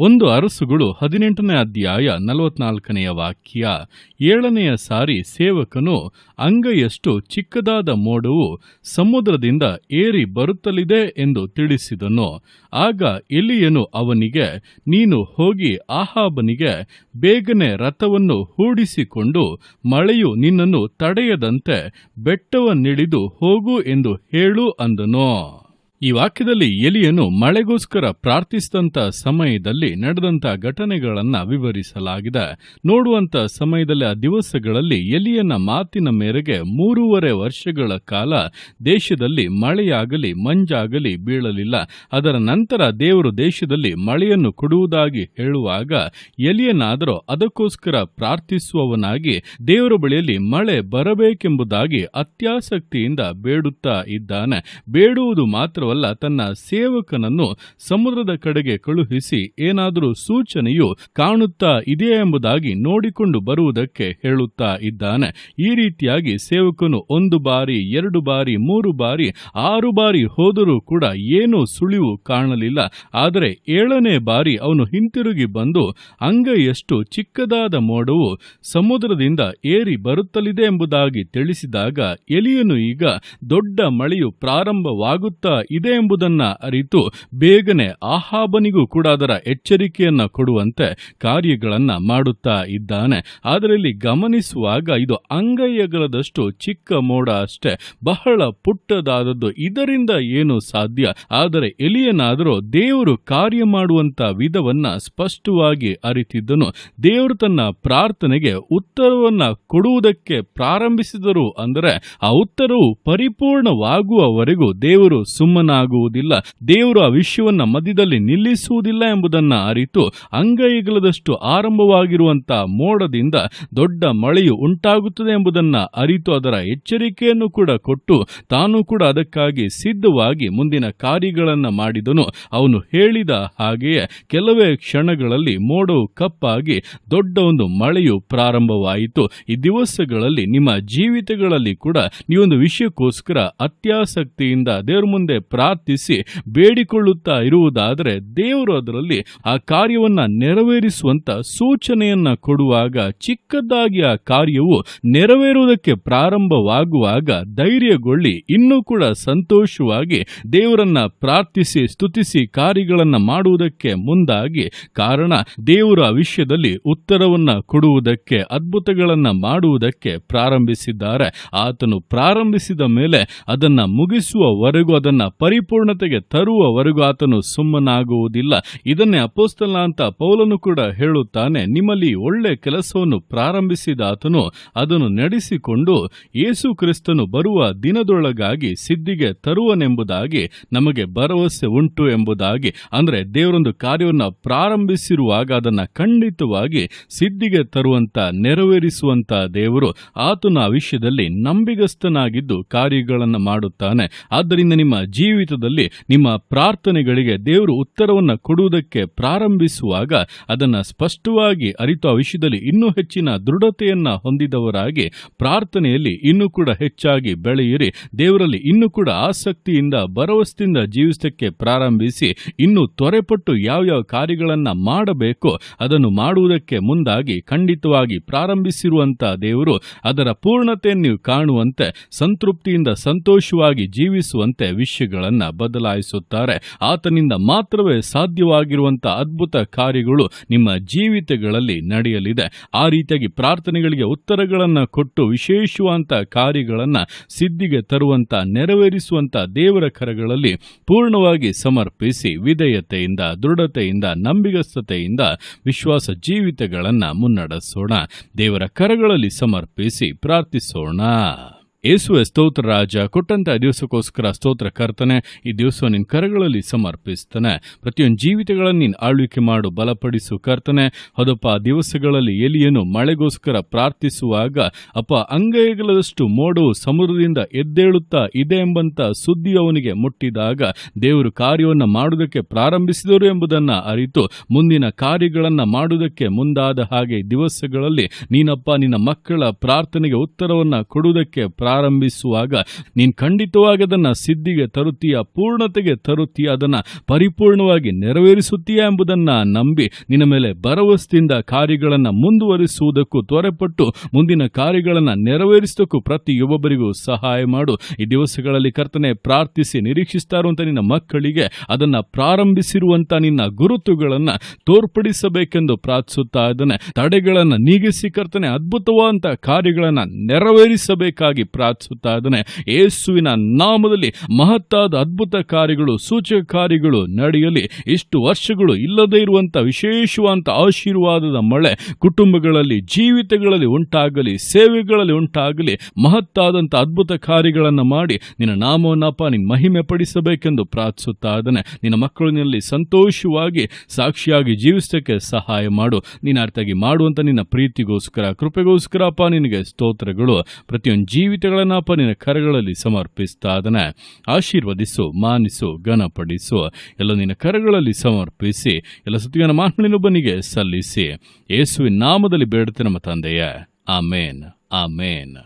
ಒಂದು ಅರಸುಗಳು ಹದಿನೆಂಟನೇ ಅಧ್ಯಾಯ ನಲವತ್ನಾಲ್ಕನೆಯ ವಾಕ್ಯ. ಏಳನೆಯ ಸಾರಿ ಸೇವಕನು, ಅಂಗೈಯಷ್ಟು ಚಿಕ್ಕದಾದ ಮೋಡವು ಸಮುದ್ರದಿಂದ ಏರಿ ಬರುತ್ತಲಿದೆ ಎಂದು ತಿಳಿಸಿದನು. ಆಗ ಎಲಿಯನು ಅವನಿಗೆ, ನೀನು ಹೋಗಿ ಆಹಾಬನಿಗೆ ಬೇಗನೆ ರಥವನ್ನು ಹೂಡಿಸಿಕೊಂಡು ಮಳೆಯು ನಿನ್ನನ್ನು ತಡೆಯದಂತೆ ಬೆಟ್ಟವನ್ನಿಳಿದು ಹೋಗು ಎಂದು ಹೇಳು ಅಂದನು. ಈ ವಾಕ್ಯದಲ್ಲಿ ಎಲಿಯನು ಮಳೆಗೋಸ್ಕರ ಪ್ರಾರ್ಥಿಸಿದಂಥ ಸಮಯದಲ್ಲಿ ನಡೆದಂಥ ಘಟನೆಗಳನ್ನು ವಿವರಿಸಲಾಗಿದೆ. ನೋಡುವಂತ ಸಮಯದಲ್ಲಿ, ಆ ದಿವಸಗಳಲ್ಲಿ ಎಲಿಯನ ಮಾತಿನ ಮೇರೆಗೆ ಮೂರುವರೆ ವರ್ಷಗಳ ಕಾಲ ದೇಶದಲ್ಲಿ ಮಳೆಯಾಗಲಿ, ಮಂಜಾಗಲಿ ಬೀಳಲಿಲ್ಲ. ಅದರ ನಂತರ ದೇವರು ದೇಶದಲ್ಲಿ ಮಳೆಯನ್ನು ಕೊಡುವುದಾಗಿ ಹೇಳುವಾಗ ಎಲಿಯನಾದರೂ ಅದಕ್ಕೋಸ್ಕರ ಪ್ರಾರ್ಥಿಸುವವನಾಗಿ ದೇವರ ಬಳಿಯಲ್ಲಿ ಮಳೆ ಬರಬೇಕೆಂಬುದಾಗಿ ಅತ್ಯಾಸಕ್ತಿಯಿಂದ ಬೇಡುತ್ತಾ ಇದ್ದಾನೆ. ಬೇಡುವುದು ಮಾತ್ರವಲ್ಲ, ತನ್ನ ಸೇವಕನನ್ನು ಸಮುದ್ರದ ಕಡೆಗೆ ಕಳುಹಿಸಿ ಏನಾದರೂ ಸೂಚನೆಯು ಕಾಣುತ್ತಾ ಇದೆಯಾ ಎಂಬುದಾಗಿ ನೋಡಿಕೊಂಡು ಬರುವುದಕ್ಕೆ ಹೇಳುತ್ತಾ ಇದ್ದಾನೆ. ಈ ರೀತಿಯಾಗಿ ಸೇವಕನು ಒಂದು ಬಾರಿ, ಎರಡು ಬಾರಿ, ಮೂರು ಬಾರಿ, ಆರು ಬಾರಿ ಹೋದರೂ ಕೂಡ ಏನೂ ಸುಳಿವು ಕಾಣಲಿಲ್ಲ. ಆದರೆ ಏಳನೇ ಬಾರಿ ಅವನು ಹಿಂತಿರುಗಿ ಬಂದು ಅಂಗೈಯಷ್ಟು ಚಿಕ್ಕದಾದ ಮೋಡವು ಸಮುದ್ರದಿಂದ ಏರಿ ಬರುತ್ತಲಿದೆ ಎಂಬುದಾಗಿ ತಿಳಿಸಿದಾಗ ಎಲಿಯನು ಈಗ ದೊಡ್ಡ ಮಳೆಯು ಪ್ರಾರಂಭವಾಗುತ್ತಾ ಇದೆ ಎಂಬುದನ್ನು ಅರಿತು ಬೇಗನೆ ಆಹಾಬನಿಗೂ ಕೂಡ ಅದರ ಎಚ್ಚರಿಕೆಯನ್ನು ಕೊಡುವಂತೆ ಕಾರ್ಯಗಳನ್ನು ಮಾಡುತ್ತಾ ಇದ್ದಾನೆ. ಅದರಲ್ಲಿ ಗಮನಿಸುವಾಗ ಇದು ಅಂಗೈಯಗಲದಷ್ಟು ಚಿಕ್ಕ ಮೋಡ ಅಷ್ಟೇ, ಬಹಳ ಪುಟ್ಟದಾದದ್ದು. ಇದರಿಂದ ಏನು ಸಾಧ್ಯ? ಆದರೆ ಎಲಿಯನಾದರೂ ದೇವರು ಕಾರ್ಯ ಮಾಡುವಂತ ವಿಧವನ್ನ ಸ್ಪಷ್ಟವಾಗಿ ಅರಿತಿದ್ದನು. ದೇವರು ತನ್ನ ಪ್ರಾರ್ಥನೆಗೆ ಉತ್ತರವನ್ನ ಕೊಡುವುದಕ್ಕೆ ಪ್ರಾರಂಭಿಸಿದರು. ಅಂದರೆ ಆ ಉತ್ತರವು ಪರಿಪೂರ್ಣವಾಗುವವರೆಗೂ ದೇವರು ಸುಮ್ಮನಾಗುವುದಿಲ್ಲ ದೇವರು ಆ ವಿಷಯವನ್ನು ಮಧ್ಯದಲ್ಲಿ ನಿಲ್ಲಿಸುವುದಿಲ್ಲ ಎಂಬುದನ್ನ ಅರಿತು ಅಂಗೈಗಲದಷ್ಟು ಆರಂಭವಾಗಿರುವಂತಹ ಮೋಡದಿಂದ ದೊಡ್ಡ ಮಳೆಯು ಉಂಟಾಗುತ್ತದೆ ಎಂಬುದನ್ನ ಅರಿತು ಅದರ ಎಚ್ಚರಿಕೆಯನ್ನು ಕೂಡ ಕೊಟ್ಟು ತಾನು ಕೂಡ ಅದಕ್ಕಾಗಿ ಸಿದ್ಧವಾಗಿ ಮುಂದಿನ ಕಾರ್ಯಗಳನ್ನು ಮಾಡಿದನು. ಅವನು ಹೇಳಿದ ಹಾಗೆಯೇ ಕೆಲವೇ ಕ್ಷಣಗಳಲ್ಲಿ ಮೋಡವು ಕಪ್ಪಾಗಿ ದೊಡ್ಡ ಒಂದು ಮಳೆಯು ಪ್ರಾರಂಭವಾಯಿತು. ಈ ದಿವಸಗಳಲ್ಲಿ ನಿಮ್ಮ ಜೀವಿತಗಳಲ್ಲಿ ಕೂಡ ನೀವೊಂದು ವಿಷಯಕ್ಕೋಸ್ಕರ ಅತ್ಯಾಸಕ್ತಿಯಿಂದ ದೇವರ ಮುಂದೆ ಪ್ರಾರ್ಥಿಸಿ ಬೇಡಿಕೊಳ್ಳುತ್ತಾ ಇರುವುದಾದರೆ ದೇವರು ಅದರಲ್ಲಿ ಆ ಕಾರ್ಯವನ್ನು ನೆರವೇರಿಸುವಂತ ಸೂಚನೆಯನ್ನ ಕೊಡುವಾಗ ಚಿಕ್ಕದಾಗಿ ಆ ಕಾರ್ಯವು ನೆರವೇರುವುದಕ್ಕೆ ಪ್ರಾರಂಭವಾಗುವಾಗ ಧೈರ್ಯಗೊಳ್ಳಿ. ಇನ್ನೂ ಕೂಡ ಸಂತೋಷವಾಗಿ ದೇವರನ್ನ ಪ್ರಾರ್ಥಿಸಿ, ಸ್ತುತಿಸಿ ಕಾರ್ಯಗಳನ್ನು ಮಾಡುವುದಕ್ಕೆ ಮುಂದಾಗಿ. ಕಾರಣ ದೇವರ ವಿಷಯದಲ್ಲಿ ಉತ್ತರವನ್ನ ಕೊಡುವುದಕ್ಕೆ, ಅದ್ಭುತಗಳನ್ನ ಮಾಡುವುದಕ್ಕೆ ಪ್ರಾರಂಭಿಸಿದ್ದಾರೆ. ಆತನು ಪ್ರಾರಂಭಿಸಿದ ಮೇಲೆ ಅದನ್ನ ಮುಗಿಸುವವರೆಗೂ ಅದನ್ನ ಪರಿಪೂರ್ಣತೆಗೆ ತರುವವರೆಗೂ ಆತನು ಸುಮ್ಮನಾಗುವುದಿಲ್ಲ. ಇದನ್ನೇ ಅಪೋಸ್ತಲ ಅಂತ ಪೌಲನು ಕೂಡ ಹೇಳುತ್ತಾನೆ. ನಿಮ್ಮಲ್ಲಿ ಒಳ್ಳೆ ಕೆಲಸವನ್ನು ಪ್ರಾರಂಭಿಸಿದ ಆತನು ಅದನ್ನು ನಡೆಸಿಕೊಂಡು ಯೇಸು ಕ್ರಿಸ್ತನು ಬರುವ ದಿನದೊಳಗಾಗಿ ಸಿದ್ಧಿಗೆ ತರುವನೆಂಬುದಾಗಿ, ನಮಗೆ ಭರವಸೆ ಉಂಟು ಎಂಬುದಾಗಿ, ಅಂದ್ರೆ ದೇವರೊಂದು ಕಾರ್ಯವನ್ನು ಪ್ರಾರಂಭಿಸಿರುವಾಗ ಅದನ್ನ ಖಂಡಿತವಾಗಿ ಸಿದ್ಧಿಗೆ ತರುವಂತ ನೆರವೇರಿಸುವಂತ ದೇವರು ಆತನ ಆ ವಿಷಯದಲ್ಲಿ ನಂಬಿಗಸ್ತನಾಗಿದ್ದು ಕಾರ್ಯಗಳನ್ನು ಮಾಡುತ್ತಾನೆ. ಆದ್ದರಿಂದ ನಿಮ್ಮ ಜೀವಿತದಲ್ಲಿ ನಿಮ್ಮ ಪ್ರಾರ್ಥನೆಗಳಿಗೆ ದೇವರು ಉತ್ತರವನ್ನು ಕೊಡುವುದಕ್ಕೆ ಪ್ರಾರಂಭಿಸುವಾಗ ಅದನ್ನು ಸ್ಪಷ್ಟವಾಗಿ ಅರಿತು ಆ ವಿಷಯದಲ್ಲಿ ಇನ್ನೂ ಹೆಚ್ಚಿನ ದೃಢತೆಯನ್ನು ಹೊಂದಿದವರಾಗಿ ಪ್ರಾರ್ಥನೆಯಲ್ಲಿ ಇನ್ನೂ ಕೂಡ ಹೆಚ್ಚಾಗಿ ಬೆಳೆಯಿರಿ. ದೇವರಲ್ಲಿ ಇನ್ನೂ ಕೂಡ ಆಸಕ್ತಿಯಿಂದ, ಭರವಸೆಯಿಂದ ಜೀವಿಸಕ್ಕೆ ಪ್ರಾರಂಭಿಸಿ, ಇನ್ನು ತ್ವರೆಪಟ್ಟು ಯಾವ್ಯಾವ ಕಾರ್ಯಗಳನ್ನು ಮಾಡಬೇಕೋ, ಅದನ್ನು ಮಾಡುವುದಕ್ಕೆ ಮುಂದಾಗಿ ಖಂಡಿತವಾಗಿ ಪ್ರಾರಂಭಿಸಿರುವಂತಹ ದೇವರು, ಅದರ ಪೂರ್ಣತೆಯನ್ನು ಕಾಣುವಂತೆ, ಸಂತೃಪ್ತಿಯಿಂದ ಸಂತೋಷವಾಗಿ ಜೀವಿಸುವಂತೆ ವಿಷಯಗಳನ್ನ ಬದಲಾಯಿಸುತ್ತಾರೆ. ಆತನಿಂದ ಮಾತ್ರವೇ ಸಾಧ್ಯವಾಗಿರುವಂಥ ಅದ್ಭುತ ಕಾರ್ಯಗಳು ನಿಮ್ಮ ಜೀವಿತಗಳಲ್ಲಿ ನಡೆಯಲಿದೆ. ಆ ರೀತಿಯಾಗಿ ಪ್ರಾರ್ಥನೆಗಳಿಗೆ ಉತ್ತರಗಳನ್ನು ಕೊಟ್ಟು ವಿಶೇಷವಾದಂತ ಕಾರ್ಯಗಳನ್ನು ಸಿದ್ಧಿಗೆ ತರುವಂಥ, ನೆರವೇರಿಸುವಂಥ ದೇವರ ಕರಗಳಲ್ಲಿ ಪೂರ್ಣವಾಗಿ ಸಮರ್ಪಿಸಿ ವಿಧೇಯತೆಯಿಂದ, ದೃಢತೆಯಿಂದ, ನಂಬಿಗಸ್ತತೆಯಿಂದ ವಿಶ್ವಾಸ ಜೀವಿತಗಳನ್ನು ಮುನ್ನಡೆಸೋಣ. ದೇವರ ಕರಗಳಲ್ಲಿ ಸಮರ್ಪಿಸಿ ಪ್ರಾರ್ಥಿಸೋಣ. ಯೇಸುವೆ ಸ್ತೋತ್ರ ರಾಜ, ಕೊಟ್ಟಂತ ದಿವಸಕ್ಕೋಸ್ಕರ ಸ್ತೋತ್ರ ಕರ್ತನೆ, ಈ ದಿವಸ ನಿನ್ನ ಕರಗಳಲ್ಲಿ ಸಮರ್ಪಿಸ್ತಾನೆ. ಪ್ರತಿಯೊಂದು ಜೀವಿತಗಳನ್ನು ನೀನು ಆಳ್ವಿಕೆ ಮಾಡು, ಬಲಪಡಿಸು ಕರ್ತನೆ. ಅದಪ್ಪ ದಿವಸಗಳಲ್ಲಿ ಎಲಿಯನು ಮಳೆಗೋಸ್ಕರ ಪ್ರಾರ್ಥಿಸುವಾಗ, ಅಪ್ಪ, ಅಂಗೈಗಳಷ್ಟು ಮೋಡು ಸಮುದ್ರದಿಂದ ಎದ್ದೇಳುತ್ತಾ ಇದೆ ಎಂಬಂತ ಸುದ್ದಿ ಅವನಿಗೆ ಮುಟ್ಟಿದಾಗ, ದೇವರು ಕಾರ್ಯವನ್ನು ಮಾಡುವುದಕ್ಕೆ ಪ್ರಾರಂಭಿಸಿದರು ಎಂಬುದನ್ನು ಅರಿತು, ಮುಂದಿನ ಕಾರ್ಯಗಳನ್ನು ಮಾಡುವುದಕ್ಕೆ ಮುಂದಾದ ಹಾಗೆ ದಿವಸಗಳಲ್ಲಿ ನೀನಪ್ಪ ನಿನ್ನ ಮಕ್ಕಳ ಪ್ರಾರ್ಥನೆಗೆ ಉತ್ತರವನ್ನು ಕೊಡುವುದಕ್ಕೆ ಪ್ರಾರಂಭಿಸುವಾಗ, ನೀನು ಖಂಡಿತವಾಗಿ ಅದನ್ನು ಸಿದ್ಧಿಗೆ ತರುತ್ತೀಯ, ಪೂರ್ಣತೆಗೆ ತರುತ್ತೀಯ, ಅದನ್ನು ಪರಿಪೂರ್ಣವಾಗಿ ನೆರವೇರಿಸುತ್ತೀಯ ಎಂಬುದನ್ನು ನಂಬಿ ನಿನ್ನ ಮೇಲೆ ಭರವಸೆಯಿಂದ ಕಾರ್ಯಗಳನ್ನು ಮುಂದುವರಿಸುವುದಕ್ಕೂ ತ್ವರೆಪಟ್ಟು ಮುಂದಿನ ಕಾರ್ಯಗಳನ್ನು ನೆರವೇರಿಸುವುದಕ್ಕೂ ಪ್ರತಿಯೊಬ್ಬರಿಗೂ ಸಹಾಯ ಮಾಡು. ಈ ದಿವಸಗಳಲ್ಲಿ ಕರ್ತನೆ ಪ್ರಾರ್ಥಿಸಿ, ನಿರೀಕ್ಷಿಸ್ತಾ ಇರುವಂಥ ನಿನ್ನ ಮಕ್ಕಳಿಗೆ ಅದನ್ನ ಪ್ರಾರಂಭಿಸಿರುವಂತ ನಿನ್ನ ಗುರುತುಗಳನ್ನು ತೋರ್ಪಡಿಸಬೇಕೆಂದು ಪ್ರಾರ್ಥಿಸುತ್ತಾ ಇದ್ದಾನೆ. ತಡೆಗಳನ್ನು ನೀಗಿಸಿ ಕರ್ತನೆ ಅದ್ಭುತವಾದಂಥ ಕಾರ್ಯಗಳನ್ನು ನೆರವೇರಿಸಬೇಕಾಗಿ ಪ್ರಾರ್ಥಿಸುತ್ತಾ ಇದ್ದಾನೆ ಯೇಸುವಿನ ನಾಮದಲ್ಲಿ ಮಹತ್ತಾದ ಅದ್ಭುತ ಕಾರ್ಯಗಳು, ಸೂಚಕ ಕಾರ್ಯಗಳು ನಡೆಯಲಿ. ಇಷ್ಟು ವರ್ಷಗಳು ಇಲ್ಲದೇ ಇರುವಂತ ವಿಶೇಷವಾದಂಥ ಆಶೀರ್ವಾದದ ಮಳೆ ಕುಟುಂಬಗಳಲ್ಲಿ, ಜೀವಿತಗಳಲ್ಲಿ ಉಂಟಾಗಲಿ, ಸೇವೆಗಳಲ್ಲಿ ಉಂಟಾಗಲಿ, ಮಹತ್ತಾದಂಥ ಅದ್ಭುತ ಕಾರ್ಯಗಳನ್ನು ಮಾಡಿ ನಿನ್ನ ನಾಮವನ್ನಪ್ಪ, ನಿನ್ನ ಮಹಿಮೆ ಪಡಿಸಬೇಕೆಂದು ಪ್ರಾರ್ಥಿಸುತ್ತಾ ಇದ್ದಾನೆ ನಿನ್ನ ಮಕ್ಕಳಿನಲ್ಲಿ ಸಂತೋಷವಾಗಿ, ಸಾಕ್ಷಿಯಾಗಿ ಜೀವಿಸೋಕ್ಕೆ ಸಹಾಯ ಮಾಡು. ನೀನು ಅರ್ಥಾಗಿ ಮಾಡುವಂಥ ನಿನ್ನ ಪ್ರೀತಿಗೋಸ್ಕರ, ಕೃಪೆಗೋಸ್ಕರಪ್ಪ ನಿನಗೆ ಸ್ತೋತ್ರಗಳು. ಪ್ರತಿಯೊಂದು ಜೀವಿತಗಳನ್ನಪ್ಪ ನಿನ್ನ ಕರಗಳಲ್ಲಿ ಸಮರ್ಪಿಸ್ತಾ ಇದ್ದಾನೆ ಆಶೀರ್ವದಿಸು, ಮಾನಿಸು, ಘನಪಡಿಸು. ಎಲ್ಲ ನಿನ್ನ ಕರಗಳಲ್ಲಿ ಸಮರ್ಪಿಸಿ, ಎಲ್ಲ ಸುತ್ತಿಗನ ಮಾಹಣಿನೊಬ್ಬನಿಗೆ ಸಲ್ಲಿಸಿ. ಯೇಸುವಿನ ನಾಮದಲ್ಲಿ ಬೇಡುತ್ತೆ ನಮ್ಮ ತಂದೆಯ. ಆಮೇನ್. ಆಮೇನ್.